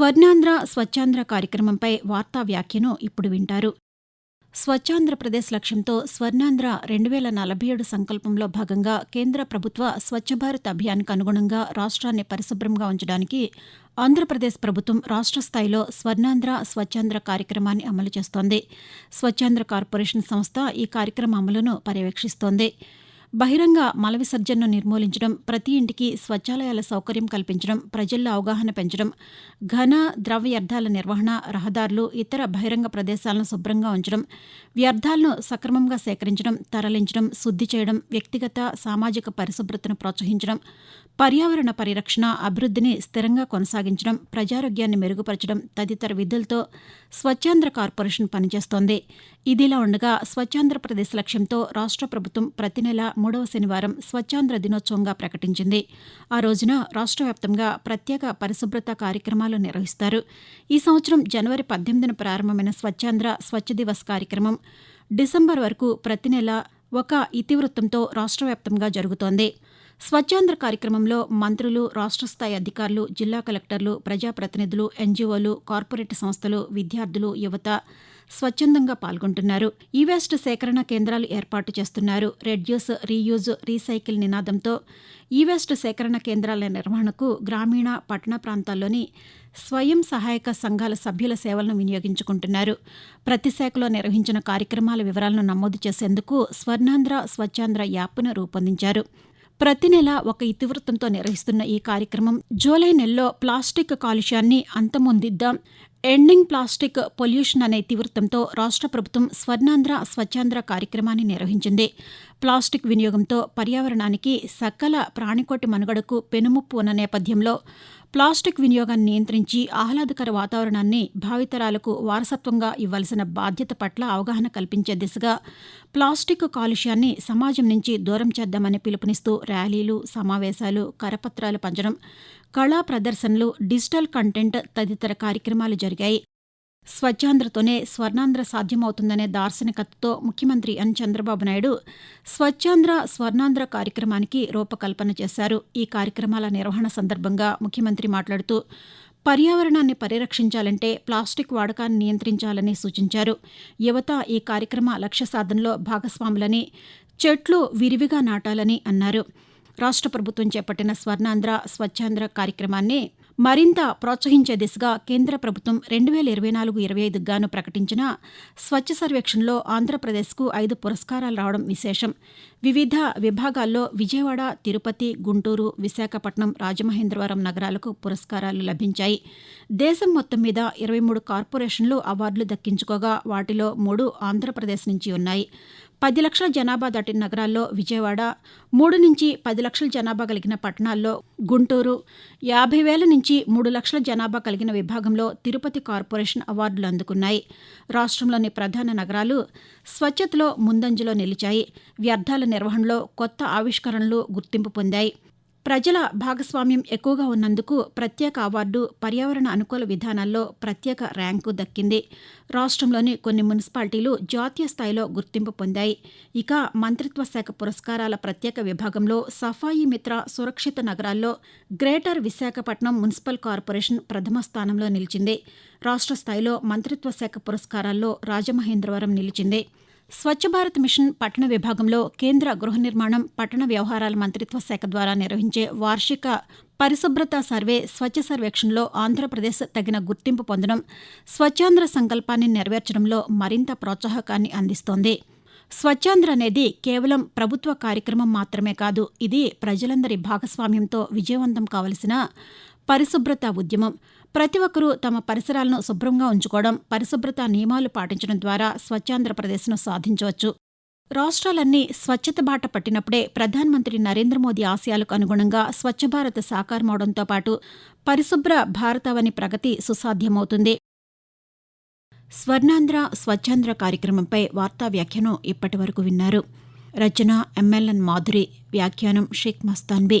స్వర్ణాంధ్ర స్వచ్ఛాంధ్ర కార్యక్రమంపై వార్తా వ్యాఖ్యను ఇప్పుడు వింటారు. స్వచ్ఛాంధ్రప్రదేశ్ లక్ష్యంతో స్వర్ణాంధ్ర రెండు వేల నలభై ఏడు సంకల్పంలో భాగంగా కేంద్ర ప్రభుత్వ స్వచ్ఛ భారత్ అభియాన్కు అనుగుణంగా రాష్ట్రాన్ని పరిశుభ్రంగా ఉంచడానికి ఆంధ్రప్రదేశ్ ప్రభుత్వం రాష్ట్ర స్థాయిలో స్వర్ణాంధ్ర స్వచ్ఛాంధ్ర కార్యక్రమాన్ని అమలు చేస్తోంది. స్వచ్ఛాంధ్ర కార్పొరేషన్ సంస్థ ఈ కార్యక్రమ అమలును పర్యవేక్షిస్తోంది. బహిరంగ మల విసర్జనను నిర్మూలించడం ప్రతి ఇంటికి స్వచ్ఛాలయాల సౌకర్యం కల్పించడం ప్రజల్లో అవగాహన పెంచడం ఘన ద్రవ వ్యర్థాల నిర్వహణ రహదారులు ఇతర బహిరంగ ప్రదేశాలను శుభ్రంగా ఉంచడం వ్యర్థాలను సక్రమంగా సేకరించడం తరలించడం శుద్ధి చేయడం వ్యక్తిగత సామాజిక పరిశుభ్రతను ప్రోత్సహించడం పర్యావరణ పరిరక్షణ అభివృద్ధిని స్థిరంగా కొనసాగించడం ప్రజారోగ్యాన్ని మెరుగుపరచడం తదితర విధులతో స్వచ్ఛాంధ్ర కార్పొరేషన్ పనిచేస్తోంది. ఇదిలా ఉండగా స్వచ్ఛాంధ్రప్రదేశ్ లక్ష్యంతో రాష్ట్ర ప్రభుత్వం ప్రతి నెల మూడవ శనివారం స్వచ్ఛాంధ్ర దినోత్సవంగా ప్రకటించింది. ఆ రోజున రాష్ట్ర వ్యాప్తంగా ప్రత్యేక పరిశుభ్రత కార్యక్రమాలు నిర్వహిస్తారు. ఈ సంవత్సరం జనవరి పద్దెనిమిదిన ప్రారంభమైన స్వచ్ఛాంధ్ర స్వచ్ఛ దివస్ కార్యక్రమం డిసెంబర్ వరకు ప్రతి నెల ఒక ఇతివృత్తంతో రాష్ట్ర వ్యాప్తంగా జరుగుతోంది. స్వచ్ఛాంధ్ర కార్యక్రమంలో మంత్రులు రాష్ట్ర స్థాయి అధికారులు జిల్లా కలెక్టర్లు ప్రజాప్రతినిధులు ఎన్జీఓలు కార్పొరేట్ సంస్థలు విద్యార్థులు యువత స్వచ్ఛందంగా పాల్గొంటున్నారు. ఈవేస్ట్ సేకరణ కేంద్రాలు ఏర్పాటు చేస్తున్నారు. రెడ్యూస్ రీయూజ్ రీసైకిల్ నినాదంతో ఈవేస్ట్ సేకరణ కేంద్రాల నిర్వహణకు గ్రామీణ పట్టణ ప్రాంతాల్లోని స్వయం సహాయక సంఘాల సభ్యుల సేవలను వినియోగించుకుంటున్నారు. ప్రతి శాఖలో నిర్వహించిన కార్యక్రమాల వివరాలను నమోదు చేసేందుకు స్వర్ణాంధ్ర స్వచ్ఛాంధ్ర యాప్ను రూపొందించారు. ప్రతి నెల ఒక ఇతివృత్తంతో నిర్వహిస్తున్న ఈ కార్యక్రమం జూలై నెలలో ప్లాస్టిక్ కాలుష్యాన్ని అంతమొందిద్దాం ఎండింగ్ ప్లాస్టిక్ పొల్యూషన్ అనే తీవ్రతంతో రాష్ట్ర ప్రభుత్వం స్వర్ణాంధ్ర స్వచ్ఛాంధ్ర కార్యక్రమాన్ని నిర్వహించింది. ప్లాస్టిక్ వినియోగంతో పర్యావరణానికి సకల ప్రాణికోటి మనుగడకు పెనుముప్పు ఉన్న నేపథ్యంలో ప్లాస్టిక్ వినియోగాన్ని నియంత్రించి ఆహ్లాదకర వాతావరణాన్ని భావితరాలకు వారసత్వంగా ఇవ్వాల్సిన బాధ్యత పట్ల అవగాహన కల్పించే దిశగా ప్లాస్టిక్ కాలుష్యాన్ని సమాజం నుంచి దూరం చేద్దామని పిలుపునిస్తూ ర్యాలీలు సమావేశాలు కరపత్రాలు పంచడం కళా ప్రదర్శనలు డిజిటల్ కంటెంట్ తదితర కార్యక్రమాలు జరిగాయి. స్వచ్ఛాంధ్రతోనే స్వర్ణాంధ్ర సాధ్యమవుతుందనే దార్శనికతతో ముఖ్యమంత్రి ఎన్. చంద్రబాబు నాయుడు స్వచ్ఛాంధ్ర స్వర్ణాంధ్ర కార్యక్రమానికి రూపకల్పన చేశారు. ఈ కార్యక్రమాల నిర్వహణ సందర్భంగా ముఖ్యమంత్రి మాట్లాడుతూ పర్యావరణాన్ని పరిరక్షించాలంటే ప్లాస్టిక్ వాడకాన్ని నియంత్రించాలని సూచించారు. యువత ఈ కార్యక్రమ లక్ష్య సాధనలో భాగస్వాములని చెట్లు విరివిగా నాటాలని అన్నారు. రాష్ట్ర ప్రభుత్వం చేపట్టిన స్వర్ణాంధ్ర స్వచ్ఛాంధ్ర కార్యక్రమాన్ని మరింత ప్రోత్సహించే దిశగా కేంద్ర ప్రభుత్వం రెండు వేల ఇరవై నాలుగు ఇరవై ఐదుకు గాను ప్రకటించిన స్వచ్ఛ సర్వేక్షణలో ఆంధ్రప్రదేశ్కు ఐదు పురస్కారాలు రావడం విశేషం. వివిధ విభాగాల్లో విజయవాడ తిరుపతి గుంటూరు విశాఖపట్నం రాజమహేంద్రవరం నగరాలకు పురస్కారాలు లభించాయి. దేశం మొత్తం మీద ఇరవై మూడు కార్పొరేషన్లు అవార్డులు దక్కించుకోగా వాటిలో మూడు ఆంధ్రప్రదేశ్ నుంచి ఉన్నాయి. పది లక్షల జనాభా దాటిన నగరాల్లో విజయవాడ మూడు నుంచి పది లక్షల జనాభా కలిగిన పట్టణాల్లో గుంటూరు యాభై వేల నుంచి మూడు లక్షల జనాభా కలిగిన విభాగంలో తిరుపతి కార్పొరేషన్ అవార్డులు అందుకున్నాయి. రాష్ట్రంలోని ప్రధాన నగరాలు స్వచ్ఛతలో ముందంజలో నిలిచాయి. వ్యర్థాల నిర్వహణలో కొత్త ఆవిష్కరణలు గుర్తింపు పొందాయి. ప్రజల భాగస్వామ్యం ఎక్కువగా ఉన్నందుకు ప్రత్యేక అవార్డు పర్యావరణ అనుకూల విధానాల్లో ప్రత్యేక ర్యాంకు దక్కింది. రాష్ట్రంలోని కొన్ని మున్సిపాలిటీలు జాతీయ స్థాయిలో గుర్తింపు పొందాయి. ఇక మంత్రిత్వ శాఖ పురస్కారాల ప్రత్యేక విభాగంలో సఫాయి మిత్ర సురక్షిత నగరాల్లో గ్రేటర్ విశాఖపట్నం మున్సిపల్ కార్పొరేషన్ ప్రథమ స్థానంలో నిలిచింది. రాష్ట్ర స్థాయిలో మంత్రిత్వ శాఖ పురస్కారాల్లో రాజమహేంద్రవరం నిలిచింది. స్వచ్ఛ భారత్ మిషన్ పట్టణ విభాగంలో కేంద్ర గృహ నిర్మాణం పట్టణ వ్యవహారాల మంత్రిత్వ శాఖ ద్వారా నిర్వహించే వార్షిక పరిశుభ్రత సర్వే స్వచ్ఛ సర్వేక్షణలో ఆంధ్రప్రదేశ్ తగిన గుర్తింపు పొందడం స్వచ్ఛాంధ్ర సంకల్పాన్ని నెరవేర్చడంలో మరింత ప్రోత్సాహకాన్ని అందిస్తోంది. స్వచ్ఛాంధ్ర అనేది కేవలం ప్రభుత్వ కార్యక్రమం మాత్రమే కాదు ఇది ప్రజలందరి భాగస్వామ్యంతో విజయవంతం కావలసిన పరిశుభ్రత ఉద్యమం. ప్రతి ఒక్కరూ తమ పరిసరాలను శుభ్రంగా ఉంచుకోవడం పరిశుభ్రత నియమాలు పాటించడం ద్వారా స్వచ్ఛాంధ్రప్రదేశ్ను సాధించవచ్చు. రాష్ట్రాలన్నీ స్వచ్ఛత బాట పట్టినప్పుడే ప్రధానమంత్రి నరేంద్ర మోదీ ఆశయాలకు అనుగుణంగా స్వచ్ఛ భారత్ సాకారమవడంతో పాటు పరిశుభ్ర భారతావని ప్రగతి సుసాధ్యమవుతుంది. స్వర్ణాంధ్ర స్వచ్ఛాంధ్ర కార్యక్రమంపై వార్తా వ్యాఖ్యను ఇప్పటి వరకు విన్నారు. రచన ఎంఎల్ఎన్ మాధురి. వ్యాఖ్యానం షేక్ మస్తాన్బీ.